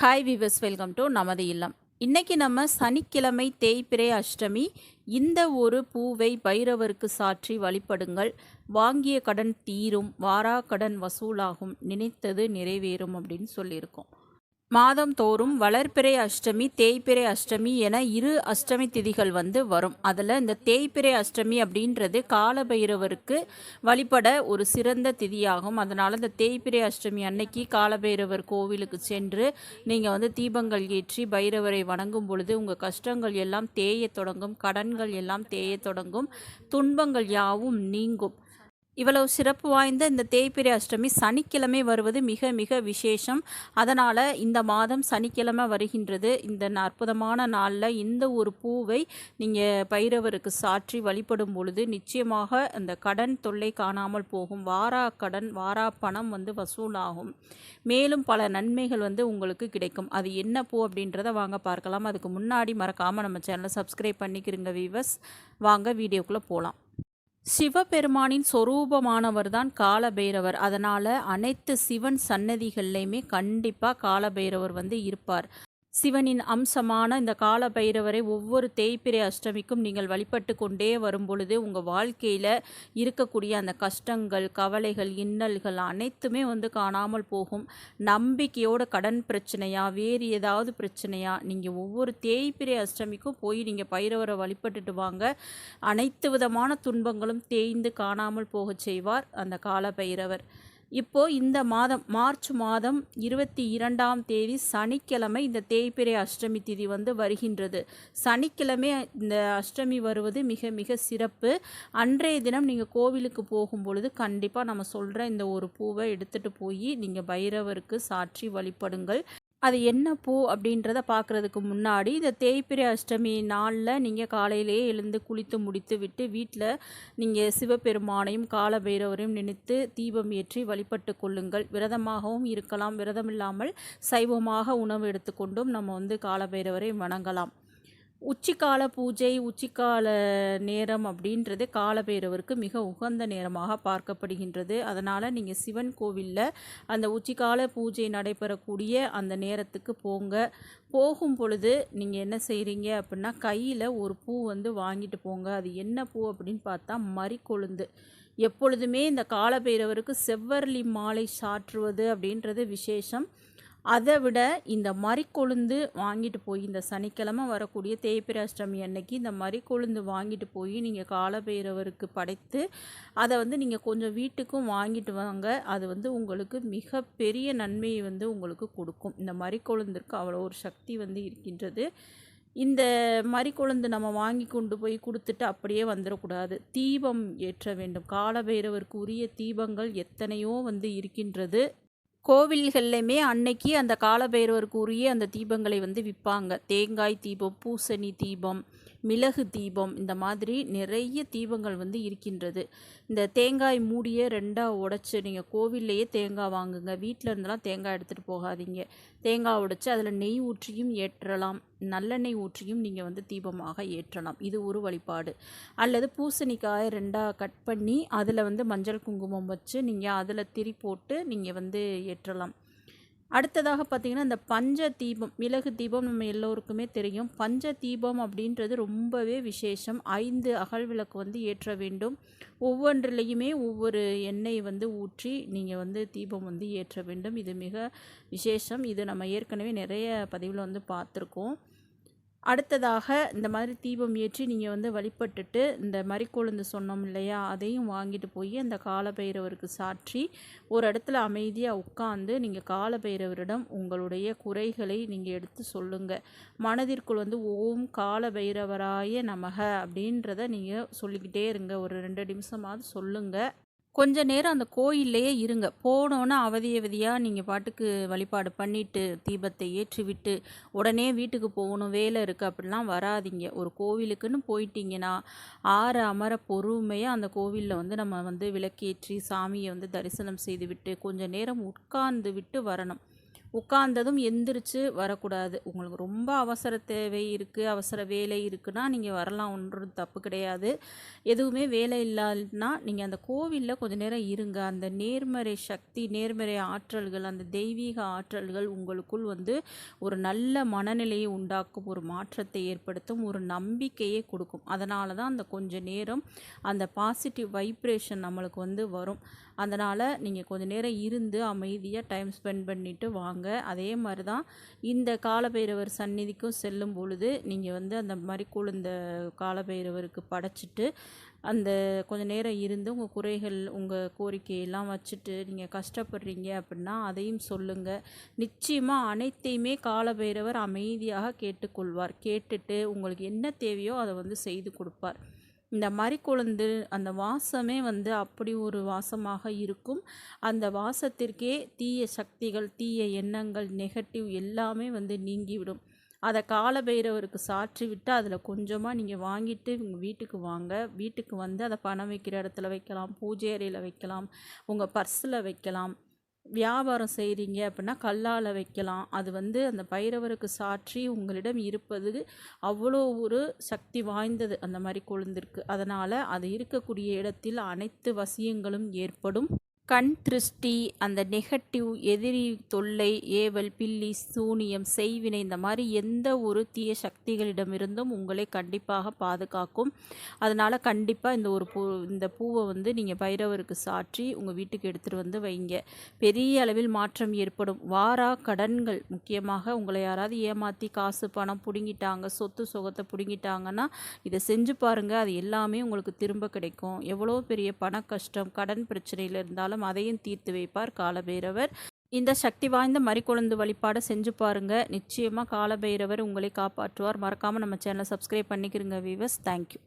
Hi விவஸ் welcome to நமது இல்லம். இன்றைக்கி நம்ம சனிக்கிழமை தேய்பிரை அஷ்டமி இந்த ஒரு பூவை பைரவருக்கு சாற்றி வழிபடுங்கள். வாங்கிய கடன் தீரும் வாரா கடன் வசூலாகும் நினைத்தது நிறைவேறும் அப்படின்னு சொல்லியிருக்கோம். மாதம் தோறும் வளர்பிறை அஷ்டமி தேய்பிறை அஷ்டமி என இரு அஷ்டமி திதிகள் வந்து வரும். அதில் இந்த தேய்பிறை அஷ்டமி அப்படின்றது காலபைரவருக்கு வழிபட ஒரு சிறந்த திதியாகும். அதனால் இந்த தேய்பிறை அஷ்டமி அன்னைக்கு காலபைரவர் கோவிலுக்கு சென்று நீங்கள் வந்து தீபங்கள் ஏற்றி பைரவரை வணங்கும் பொழுது உங்கள் கஷ்டங்கள் எல்லாம் தேயத் தொடங்கும் கடன்கள் எல்லாம் தேயத் தொடங்கும் துன்பங்கள் யாவும் நீங்கும். இவ்வளவு சிறப்பு வாய்ந்த இந்த தேய்பிறை அஷ்டமி சனிக்கிழமை வருவது மிக மிக விசேஷம். அதனால் இந்த மாதம் சனிக்கிழமை வருகின்றது. இந்த அற்புதமான நாளில் இந்த ஒரு பூவை நீங்கள் பைரவருக்கு சாற்றி வழிபடும் பொழுது நிச்சயமாக அந்த கடன் தொல்லை காணாமல் போகும். வாரா கடன் வாரா பணம் வந்து வசூலாகும். மேலும் பல நன்மைகள் வந்து உங்களுக்கு கிடைக்கும். அது என்ன பூ அப்படின்றத வாங்க பார்க்கலாம். அதுக்கு முன்னாடி மறக்காமல் நம்ம சேனலை சப்ஸ்கிரைப் பண்ணிக்கிறங்க வீவர்ஸ் வாங்க வீடியோக்குள்ளே போகலாம் சிவபெருமானின் சொரூபமானவர் தான் காலபைரவர். அதனால் அனைத்து சிவன் சன்னதிகள்லையுமே கண்டிப்பாக காலபைரவர் வந்து இருப்பார். சிவனின் அம்சமான இந்த கால பைரவரை ஒவ்வொரு தேய்ப்பிரை அஷ்டமிக்கும் நீங்கள் வழிபட்டு கொண்டே வரும் பொழுது உங்கள் வாழ்க்கையில் இருக்கக்கூடிய அந்த கஷ்டங்கள் கவலைகள் இன்னல்கள் அனைத்துமே வந்து காணாமல் போகும். நம்பிக்கையோட கடன் பிரச்சனையா வேறு ஏதாவது பிரச்சனையா நீங்கள் ஒவ்வொரு தேய்ப்பிரை அஷ்டமிக்கும் போய் நீங்கள் பைரவரை வழிபட்டுட்டு வாங்க. அனைத்து விதமான துன்பங்களும் தேய்ந்து காணாமல் போகச் செய்வார் அந்த கால பைரவர் இப்போது இந்த மாதம் மார்ச் மாதம் இருபத்தி இரண்டாம் தேதி சனிக்கிழமை இந்த தேய்பிரை அஷ்டமி திதி வந்து வருகின்றது. சனிக்கிழமை இந்த அஷ்டமி வருவது மிக மிக சிறப்பு. அன்றைய தினம் நீங்கள் கோவிலுக்கு போகும் பொழுது கண்டிப்பாக நம்ம சொல்கிற இந்த ஒரு பூவை எடுத்துகிட்டு போய் நீங்கள் பைரவருக்கு சாற்றி வழிபடுங்கள். அது என்ன பூ அப்படின்றத பார்க்குறதுக்கு முன்னாடி இந்த தேய்பிரை அஷ்டமி நாளில் நீங்கள் காலையிலேயே எழுந்து குளித்து முடித்து விட்டு வீட்டில் நீங்கள் சிவபெருமானையும் காலபைரவரையும் நினைத்து தீபம் ஏற்றி வழிபட்டு கொள்ளுங்கள். விரதமாகவும் இருக்கலாம். விரதமில்லாமல் சைவமாக உணவு எடுத்துக்கொண்டும் நம்ம வந்து காலபைரவரை வணங்கலாம். உச்சிக்கால பூஜை உச்சிக்கால நேரம் அப்படின்றது காலபைரவருக்கு மிக உகந்த நேரமாக பார்க்கப்படுகின்றது. அதனால் நீங்கள் சிவன் கோவிலில் அந்த உச்சிக்கால பூஜை நடைபெறக்கூடிய அந்த நேரத்துக்கு போங்க. போகும் பொழுது நீங்கள் என்ன செய்கிறீங்க அப்படின்னா கையில் ஒரு பூ வந்து வாங்கிட்டு போங்க. அது என்ன பூ அப்படின்னு பார்த்தா மறிக்கொழுந்து. எப்பொழுதுமே இந்த காலபைரவருக்கு செவ்வரளி மாலை சாற்றுவது அப்படின்றது விசேஷம். அதை விட இந்த மறிக்கொழுந்து வாங்கிட்டு போய் இந்த சனிக்கிழமை வரக்கூடிய தேய்பிரை அஷ்டமி அன்னைக்கு இந்த மறிக்கொழுந்து வாங்கிட்டு போய் நீங்கள் காலபைரவருக்கு படைத்து அதை வந்து நீங்கள் கொஞ்சம் வீட்டுக்கும் வாங்கிட்டு வாங்க. அது வந்து உங்களுக்கு மிகப்பெரிய நன்மையை வந்து உங்களுக்கு கொடுக்கும். இந்த மறிக்கொழுந்திற்கு அவ்வளோ ஒரு சக்தி வந்து இருக்கின்றது. இந்த மறிக்கொழுந்து நம்ம வாங்கி கொண்டு போய் கொடுத்துட்டு அப்படியே வந்துடக்கூடாது. தீபம் ஏற்ற வேண்டும். காலபைரவருக்கு உரிய தீபங்கள் எத்தனையோ வந்து இருக்கின்றது. கோவில்கள்லையுமே அன்னைக்கு அந்த காலபைரவருக்கு உரிய அந்த தீபங்களை வந்து விற்பாங்க தேங்காய் தீபம் பூசணி தீபம் மிளகு தீபம் இந்த மாதிரி நிறைய தீபங்கள் வந்து இருக்கின்றது. இந்த தேங்காய் மூடிய ரெண்டாக உடச்சி நீங்கள் கோவில்லையே தேங்காய் வாங்குங்க. வீட்டில் இருந்தெல்லாம் தேங்காய் எடுத்துகிட்டு போகாதீங்க. தேங்காய் உடைச்சி அதில் நெய் ஊற்றியும் ஏற்றலாம். நல்லெண்ணெய் ஊற்றியும் நீங்கள் வந்து தீபமாக ஏற்றலாம். இது ஒரு வழிபாடு. அல்லது பூசணிக்காயை ரெண்டாக கட் பண்ணி அதில் வந்து மஞ்சள் குங்குமம் வச்சு நீங்கள் அதில் திரி போட்டு நீங்கள் வந்து ஏற்றலாம். அடுத்ததாக பார்த்திங்கன்னா இந்த பஞ்ச தீபம் மிளகு தீபம் நம்ம எல்லோருக்குமே தெரியும். பஞ்ச தீபம் அப்படின்றது ரொம்பவே விசேஷம். ஐந்து அகல் விளக்கு வந்து ஏற்ற வேண்டும். ஒவ்வொன்றிலையுமே ஒவ்வொரு எண்ணெய் வந்து ஊற்றி நீங்கள் வந்து தீபம் வந்து ஏற்ற வேண்டும். இது மிக விசேஷம். இது நம்ம ஏற்கனவே நிறைய பதிவில் வந்து பார்த்துருக்கோம். அடுத்ததாக இந்த மாதிரி தீபம் ஏற்றி நீங்கள் வந்து வழிபட்டுட்டு இந்த மறிக்கொழுந்து சொன்னோம் இல்லையா அதையும் வாங்கிட்டு போய் அந்த காலபைரவருக்கு சாற்றி ஒரு இடத்துல அமைதியாக உட்காந்து நீங்கள் காலபைரவரிடம் உங்களுடைய குறைகளை நீங்கள் எடுத்து சொல்லுங்கள் மனதிற்குள் வந்து ஓம் காலபைரவராய நமக அப்படின்றத நீங்கள் சொல்லிக்கிட்டே இருங்க. ஒரு ரெண்டு நிமிஷமாவது சொல்லுங்கள் கொஞ்ச நேரம் அந்த கோயில்லையே இருங்க. போனோன்னே அவதி அவதியாக நீங்கள் பாட்டுக்கு வழிபாடு பண்ணிவிட்டு தீபத்தை ஏற்றிவிட்டு உடனே வீட்டுக்கு போகணும் வேலை இருக்குது அப்படிலாம் வராதிங்க. ஒரு கோவிலுக்குன்னு போயிட்டீங்கன்னா ஆற அமர பொறுமையாக அந்த கோவிலில் வந்து நம்ம வந்து விளக்கேற்றி சாமியை வந்து தரிசனம் செய்து விட்டு கொஞ்சம் நேரம் உட்கார்ந்து விட்டு வரணும். உட்காந்ததும் எந்திரிச்சு வரக்கூடாது. உங்களுக்கு ரொம்ப அவசர தேவை இருக்குது அவசர வேலை இருக்குன்னா நீங்கள் வரலாம். ஒன்றும் தப்பு கிடையாது. எதுவுமே வேலை இல்லாதுன்னா நீங்கள் அந்த கோவிலில் கொஞ்ச நேரம் இருங்க. அந்த நேர்மறை சக்தி நேர்மறை ஆற்றல்கள் அந்த தெய்வீக ஆற்றல்கள் உங்களுக்குள் வந்து ஒரு நல்ல மனநிலையை உண்டாக்கும் ஒரு மாற்றத்தை ஏற்படுத்தும் ஒரு நம்பிக்கையை கொடுக்கும். அதனால தான் அந்த கொஞ்ச நேரம் அந்த பாசிட்டிவ் வைப்ரேஷன் நம்மளுக்கு வந்து வரும். அதனால் நீங்கள் கொஞ்ச நேரம் இருந்து அமைதியாக டைம் ஸ்பெண்ட் பண்ணிவிட்டு வாங்க. அதே மாதிரி தான் இந்த காலபைரவர் சந்நிதிக்கும் செல்லும் பொழுது நீங்கள் வந்து அந்த மாதிரி குளிர்ந்த காலபைரவருக்கு படைச்சிட்டு அந்த கொஞ்ச நேரம் இருந்து உங்கள் குறைகள் உங்கள் கோரிக்கையெல்லாம் வச்சுட்டு நீங்கள் கஷ்டப்படுறீங்க அப்படின்னா அதையும் சொல்லுங்கள் நிச்சயமாக அனைத்தையுமே காலபைரவர் அமைதியாக கேட்டுக்கொள்வார். கேட்டுட்டு உங்களுக்கு என்ன தேவையோ அதை வந்து செய்து கொடுப்பார். இந்த மறிக்கொழுந்து அந்த வாசமே வந்து அப்படி ஒரு வாசமாக இருக்கும். அந்த வாசத்திற்கே தீய சக்திகள் தீய எண்ணங்கள் நெகட்டிவ் எல்லாமே வந்து நீங்கிவிடும். அதை காலபைரவருக்கு சாற்றி விட்டு அதில் கொஞ்சமாக நீங்கள் வாங்கிட்டு உங்கள் வீட்டுக்கு வாங்க. வீட்டுக்கு வந்து அதை பணம் வைக்கிற இடத்துல வைக்கலாம் பூஜை அறையில் வைக்கலாம் உங்கள் பர்ஸில் வைக்கலாம். வியாபாரம் செய்கிறீங்க அப்படின்னா கல்லால் வைக்கலாம். அது வந்து அந்த பைரவருக்கு சாற்றி உங்களிடம் இருப்பது அவ்வளோ ஒரு சக்தி வாய்ந்தது. அந்த மாதிரி கொழுந்திருக்கு. அதனால் அது இருக்கக்கூடிய இடத்தில் அனைத்து வசியங்களும் ஏற்படும். கண் திருஷ்டி அந்த நெகட்டிவ் எதிரி தொல்லை ஏவல் பில்லி சூனியம் செய்வினை இந்த மாதிரி எந்த ஒரு தீய சக்திகளிடமிருந்தும் உங்களை கண்டிப்பாக பாதுகாக்கும். அதனால் கண்டிப்பாக இந்த ஒரு பூ இந்த பூவை வந்து நீங்கள் பைரவருக்கு சாற்றி உங்கள் வீட்டுக்கு எடுத்துகிட்டு வந்து வைங்க. பெரிய அளவில் மாற்றம் ஏற்படும். வாரா கடன்கள் முக்கியமாக உங்களை யாராவது ஏமாற்றி காசு பணம் பிடுங்கிட்டாங்க சொத்து சுகத்தை பிடுங்கிட்டாங்கன்னா இதை செஞ்சு பாருங்கள் அது எல்லாமே உங்களுக்கு திரும்ப கிடைக்கும். எவ்வளோ பெரிய பண கஷ்டம் கடன் பிரச்சனையில் இருந்தாலும் இருந்தாலும் அதையும் தீர்த்து வைப்பார் காலபைரவர். இந்த சக்தி வாய்ந்த மறிக்குழந்து வழிபாடை செஞ்சு பாருங்க. நிச்சயமாக காலபைரவர் உங்களை காப்பாற்றுவார். மறக்காமல் நம்ம சேனலை சப்ஸ்கிரைப் பண்ணிக்கிறங்க வீவர்ஸ் தேங்க்யூ